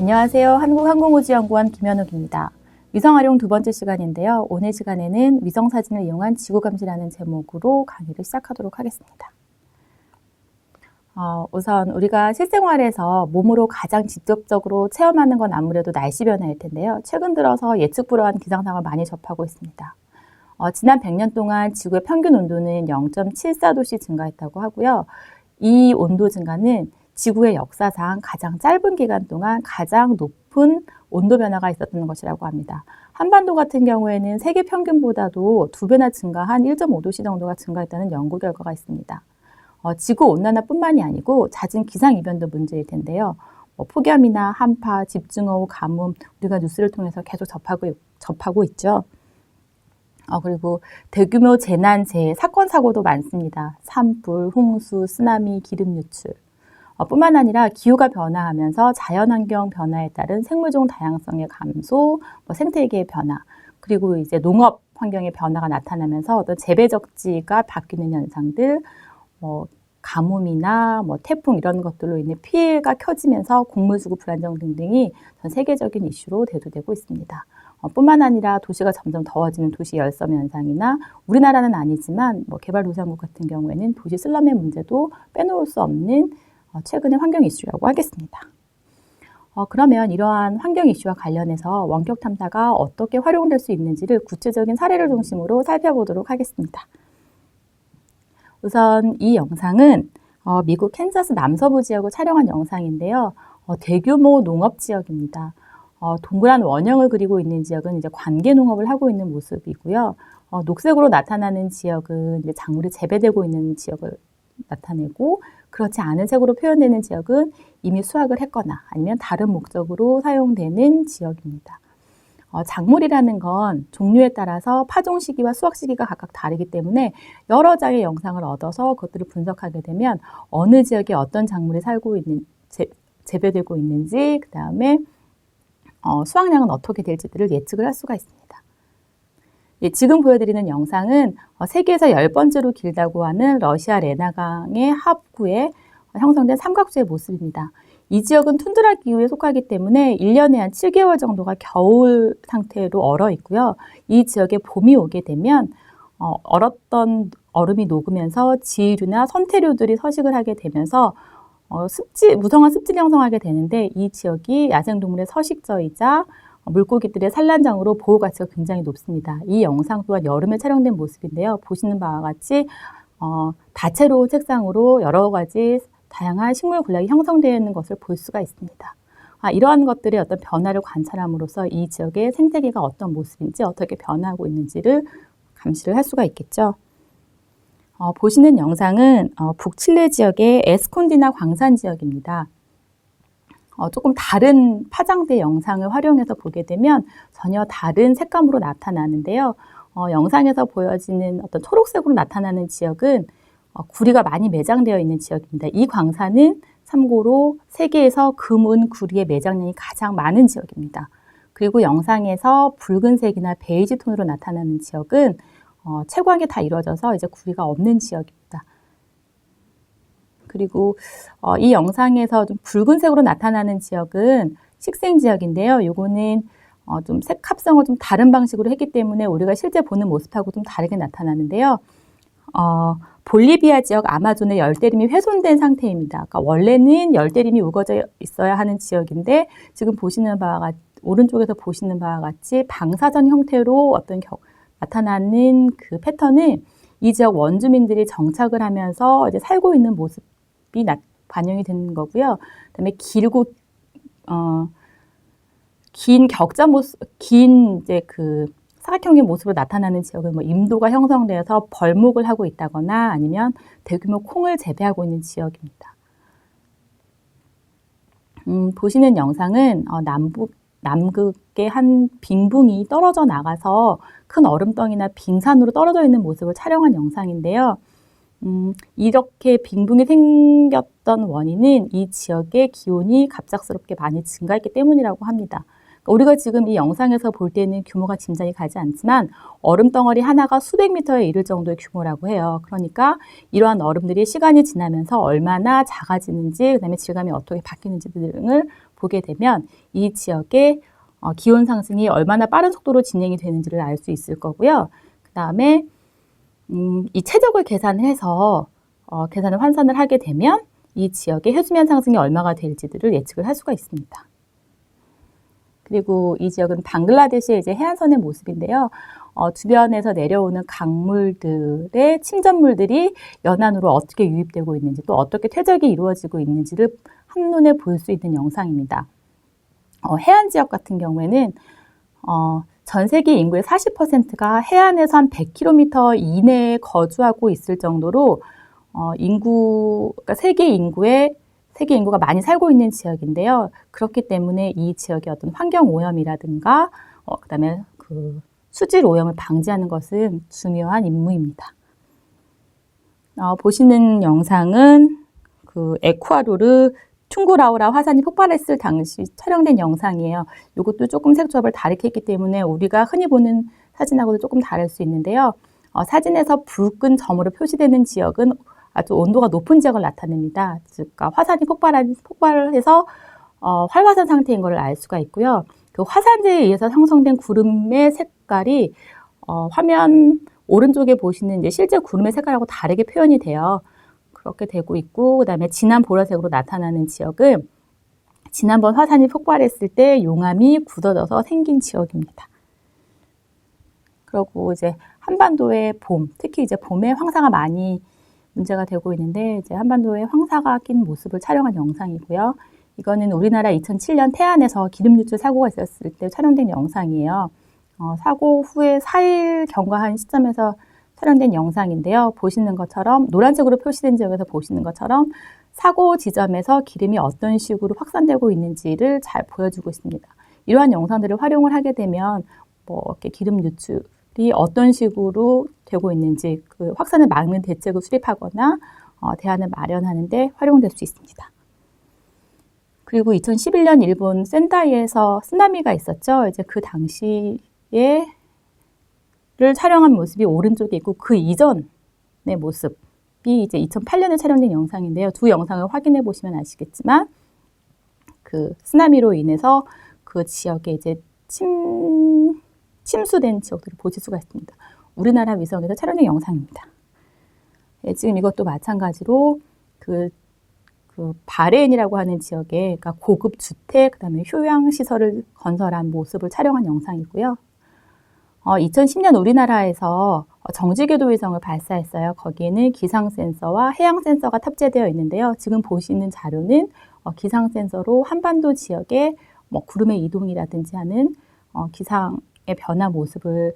안녕하세요. 한국항공우주연구원 김현욱입니다. 위성 활용 두 번째 시간인데요. 오늘 시간에는 위성 사진을 이용한 지구 감시라는 제목으로 강의를 시작하도록 하겠습니다. 어, 우선 우리가 실생활에서 몸으로 가장 직접적으로 체험하는 건 아무래도 날씨 변화일 텐데요. 최근 들어서 예측 불허한 기상상을 많이 접하고 있습니다. 어, 지난 100년 동안 지구의 평균 온도는 0.74도씩 증가했다고 하고요. 이 온도 증가는 지구의 역사상 가장 짧은 기간 동안 가장 높은 온도 변화가 있었던 것이라고 합니다. 한반도 같은 경우에는 세계 평균보다도 두 배나 증가한 1.5도씨 정도가 증가했다는 연구 결과가 있습니다. 어, 지구 온난화뿐만이 아니고 잦은 기상 이변도 문제일 텐데요. 뭐 폭염이나 한파, 집중호우, 가뭄 우리가 뉴스를 통해서 계속 접하고 접하고 있죠. 어, 그리고 대규모 재난, 재해, 사건, 사고도 많습니다. 산불, 홍수, 쓰나미, 기름 유출. 어, 뿐만 아니라 기후가 변화하면서 자연환경 변화에 따른 생물종 다양성의 감소, 뭐 생태계의 변화, 그리고 이제 농업 환경의 변화가 나타나면서 어떤 재배 적지가 바뀌는 현상들, 뭐 가뭄이나 뭐 태풍 이런 것들로 인해 피해가 커지면서 곡물 수급 불안정 등등이 전 세계적인 이슈로 대두되고 있습니다. 어, 뿐만 아니라 도시가 점점 더워지는 도시 열섬 현상이나 우리나라는 아니지만 뭐 개발도상국 같은 경우에는 도시 슬럼의 문제도 빼놓을 수 없는 어, 최근의 환경 이슈라고 하겠습니다. 어, 그러면 이러한 환경 이슈와 관련해서 원격 탐사가 어떻게 활용될 수 있는지를 구체적인 사례를 중심으로 살펴보도록 하겠습니다. 우선 이 영상은 어, 미국 캔자스 남서부 지역을 촬영한 영상인데요. 어, 대규모 농업 지역입니다. 어, 동그란 원형을 그리고 있는 지역은 이제 관계 농업을 하고 있는 모습이고요. 어, 녹색으로 나타나는 지역은 이제 작물이 재배되고 있는 지역을 나타내고 그렇지 않은 색으로 표현되는 지역은 이미 수확을 했거나 아니면 다른 목적으로 사용되는 지역입니다. 어, 작물이라는 건 종류에 따라서 파종 시기와 수확 시기가 각각 다르기 때문에 여러 장의 영상을 얻어서 그것들을 분석하게 되면 어느 지역에 어떤 작물이 살고 있는 재, 재배되고 있는지 그 다음에 어, 수확량은 어떻게 될지들을 예측을 할 수가 있습니다. 예, 지금 보여드리는 영상은 어, 세계에서 열 번째로 길다고 하는 러시아 레나강의 합구에 형성된 삼각수의 모습입니다. 이 지역은 툰드라 기후에 속하기 때문에 1년에 한 7개월 정도가 겨울 상태로 얼어 있고요. 이 지역에 봄이 오게 되면 어, 얼었던 얼음이 녹으면서 지류나 선태류들이 서식을 하게 되면서 어, 습지, 무성한 습지를 형성하게 되는데 이 지역이 야생동물의 서식처이자 물고기들의 산란장으로 보호 가치가 굉장히 높습니다. 이 영상 또한 여름에 촬영된 모습인데요. 보시는 바와 같이 어, 다채로운 색상으로 여러 가지 다양한 식물 군락이 형성되어 있는 것을 볼 수가 있습니다. 아, 이러한 것들의 어떤 변화를 관찰함으로써 이 지역의 생태계가 어떤 모습인지 어떻게 변화하고 있는지를 감시를 할 수가 있겠죠. 어, 보시는 영상은 어, 북칠레 지역의 에스콘디나 광산 지역입니다. 어, 조금 다른 파장대 영상을 활용해서 보게 되면 전혀 다른 색감으로 나타나는데요. 어, 영상에서 보여지는 어떤 초록색으로 나타나는 지역은 어, 구리가 많이 매장되어 있는 지역입니다. 이 광산은 참고로 세계에서 금은 구리의 매장량이 가장 많은 지역입니다. 그리고 영상에서 붉은색이나 베이지 톤으로 나타나는 지역은 어, 채광이 다 이루어져서 이제 구리가 없는 지역입니다. 그리고 어, 이 영상에서 좀 붉은색으로 나타나는 지역은 식생 지역인데요. 요거는 어, 좀 색합성을 좀 다른 방식으로 했기 때문에 우리가 실제 보는 모습하고 좀 다르게 나타나는데요. 어, 볼리비아 지역 아마존의 열대림이 훼손된 상태입니다. 그러니까 원래는 열대림이 우거져 있어야 하는 지역인데 지금 보시는 바와 같이 오른쪽에서 보시는 바와 같이 방사선 형태로 어떤 겨, 나타나는 그 패턴은 이 지역 원주민들이 정착을 하면서 이제 살고 있는 모습이 나, 반영이 되는 거고요. 그다음에 길고 어, 긴 격자 모습, 긴 이제 그 사각형의 모습으로 나타나는 지역은 뭐 임도가 형성되어서 벌목을 하고 있다거나 아니면 대규모 콩을 재배하고 있는 지역입니다. 음, 보시는 영상은 어, 남북 남극의 한 빙붕이 떨어져 나가서 큰 얼음덩이나 빙산으로 떨어져 있는 모습을 촬영한 영상인데요. 음, 이렇게 빙붕이 생겼던 원인은 이 지역의 기온이 갑작스럽게 많이 증가했기 때문이라고 합니다. 그러니까 우리가 지금 이 영상에서 볼 때는 규모가 짐작이 가지 않지만 얼음 덩어리 하나가 수백 미터에 이를 정도의 규모라고 해요. 그러니까 이러한 얼음들이 시간이 지나면서 얼마나 작아지는지 그다음에 질감이 어떻게 바뀌는지 등을 보게 되면 이 지역의 어, 기온 상승이 얼마나 빠른 속도로 진행이 되는지를 알 수 있을 거고요. 그 다음에 음, 이 최적을 계산해서 어, 계산을 환산을 하게 되면 이 지역의 해수면 상승이 얼마가 될지들을 예측을 할 수가 있습니다. 그리고 이 지역은 방글라데시의 이제 해안선의 모습인데요. 어, 주변에서 내려오는 강물들의 침전물들이 연안으로 어떻게 유입되고 있는지 또 어떻게 퇴적이 이루어지고 있는지를 한눈에 볼 수 있는 영상입니다. 어, 해안 지역 같은 경우에는 어, 전 세계 인구의 40%가 해안에서 한 100km 이내에 거주하고 있을 정도로 어, 인구, 그러니까 세계 인구의 세계 인구가 많이 살고 있는 지역인데요. 그렇기 때문에 이 지역의 어떤 환경 오염이라든가, 어, 그다음에 그 수질 오염을 방지하는 것은 중요한 임무입니다. 어, 보시는 영상은 그 에쿠아도르 퉁구라우라 화산이 폭발했을 당시 촬영된 영상이에요. 이것도 조금 색조합을 다르게 했기 때문에 우리가 흔히 보는 사진하고도 조금 다를 수 있는데요. 어, 사진에서 붉은 점으로 표시되는 지역은 아주 온도가 높은 지역을 나타냅니다. 즉, 화산이 폭발한, 폭발을 해서 어, 활화산 상태인 것을 알 수가 있고요. 그 화산재에 의해서 형성된 구름의 색깔이 어, 화면 오른쪽에 보시는 이제 실제 구름의 색깔하고 다르게 표현이 돼요. 그렇게 되고 있고 그다음에 진한 보라색으로 나타나는 지역은 지난번 화산이 폭발했을 때 용암이 굳어져서 생긴 지역입니다. 그리고 이제 한반도의 봄, 특히 이제 봄에 황사가 많이 문제가 되고 있는데 이제 한반도에 황사가 낀 모습을 촬영한 영상이고요. 이거는 우리나라 2007년 태안에서 기름 유출 사고가 있었을 때 촬영된 영상이에요. 어, 사고 후에 4일 경과한 시점에서 촬영된 영상인데요. 보시는 것처럼 노란색으로 표시된 지역에서 보시는 것처럼 사고 지점에서 기름이 어떤 식으로 확산되고 있는지를 잘 보여주고 있습니다. 이러한 영상들을 활용을 하게 되면 뭐 이렇게 기름 유출이 어떤 식으로 되고 있는지 그 확산을 막는 대책을 수립하거나 어, 대안을 마련하는데 활용될 수 있습니다. 그리고 2011년 일본 센다이에서 쓰나미가 있었죠. 이제 그 당시에 를 촬영한 모습이 오른쪽에 있고 그 이전의 모습이 이제 2008년에 촬영된 영상인데요. 두 영상을 확인해 보시면 아시겠지만 그 쓰나미로 인해서 그 지역에 이제 침 침수된 지역들을 보실 수가 있습니다. 우리나라 위성에서 촬영된 영상입니다. 예, 지금 이것도 마찬가지로 그, 그 바레인이라고 하는 지역에 그러니까 고급 주택, 그 다음에 휴양 시설을 건설한 모습을 촬영한 영상이고요. 어, 2010년 우리나라에서 정지궤도 위성을 발사했어요. 거기에는 기상 센서와 해양 센서가 탑재되어 있는데요. 지금 보시는 자료는 어, 기상 센서로 한반도 지역의 뭐 구름의 이동이라든지 하는 어, 기상의 변화 모습을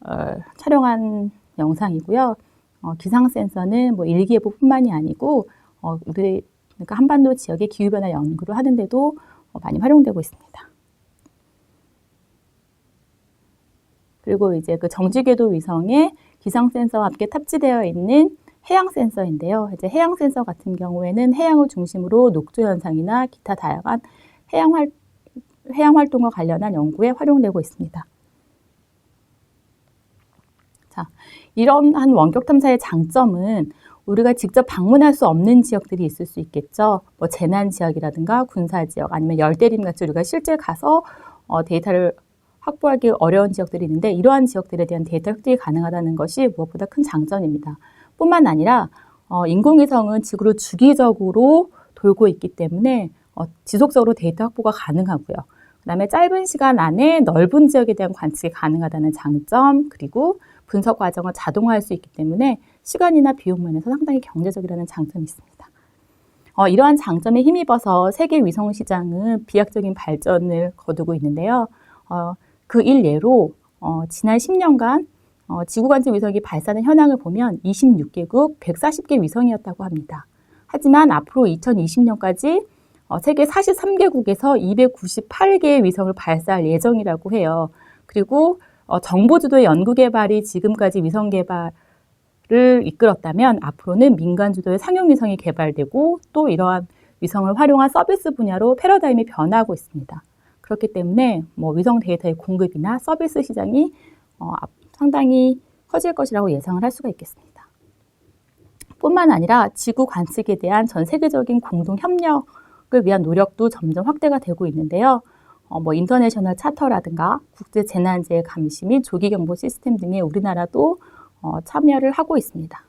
어, 촬영한 영상이고요. 어, 기상 센서는 뭐 일기예보뿐만이 아니고 어, 우리 그러니까 한반도 지역의 기후 변화 연구를 하는데도 어, 많이 활용되고 있습니다. 그리고 이제 그 정지궤도 위성에 기상 센서와 함께 탑재되어 있는 해양 센서인데요. 이제 해양 센서 같은 경우에는 해양을 중심으로 녹조 현상이나 기타 다양한 해양 활 해양 활동과 관련한 연구에 활용되고 있습니다. 자, 이러한 원격 탐사의 장점은 우리가 직접 방문할 수 없는 지역들이 있을 수 있겠죠. 뭐 재난 지역이라든가 군사 지역 아니면 열대림 같이 우리가 실제 가서 어, 데이터를 확보하기 어려운 지역들이 있는데 이러한 지역들에 대한 데이터 획득이 가능하다는 것이 무엇보다 큰 장점입니다. 뿐만 아니라 어, 인공위성은 지구를 주기적으로 돌고 있기 때문에 어, 지속적으로 데이터 확보가 가능하고요. 그다음에 짧은 시간 안에 넓은 지역에 대한 관측이 가능하다는 장점 그리고 분석 과정을 자동화할 수 있기 때문에 시간이나 비용 면에서 상당히 경제적이라는 장점이 있습니다. 어, 이러한 장점에 힘입어서 세계 위성 시장은 비약적인 발전을 거두고 있는데요. 어, 그 일례로 어, 지난 10년간 어, 지구 관측 위성이 발사된 현황을 보면 26개국 140개 위성이었다고 합니다. 하지만 앞으로 2020년까지 어, 세계 43개국에서 298개의 위성을 발사할 예정이라고 해요. 그리고 어, 정보 주도의 연구 개발이 지금까지 위성 개발을 이끌었다면 앞으로는 민간 주도의 상용 위성이 개발되고 또 이러한 위성을 활용한 서비스 분야로 패러다임이 변화하고 있습니다. 그렇기 때문에 뭐 위성 데이터의 공급이나 서비스 시장이 어, 상당히 커질 것이라고 예상을 할 수가 있겠습니다. 뿐만 아니라 지구 관측에 대한 전 세계적인 공동 협력을 위한 노력도 점점 확대가 되고 있는데요. 어, 뭐 인터내셔널 차터라든가 국제 재난재해 감시 및 조기 경보 시스템 등에 우리나라도 어, 참여를 하고 있습니다.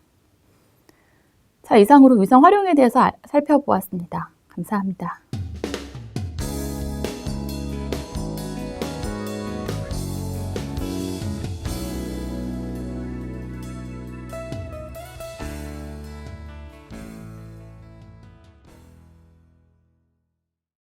자, 이상으로 위성 활용에 대해서 아- 살펴보았습니다. 감사합니다.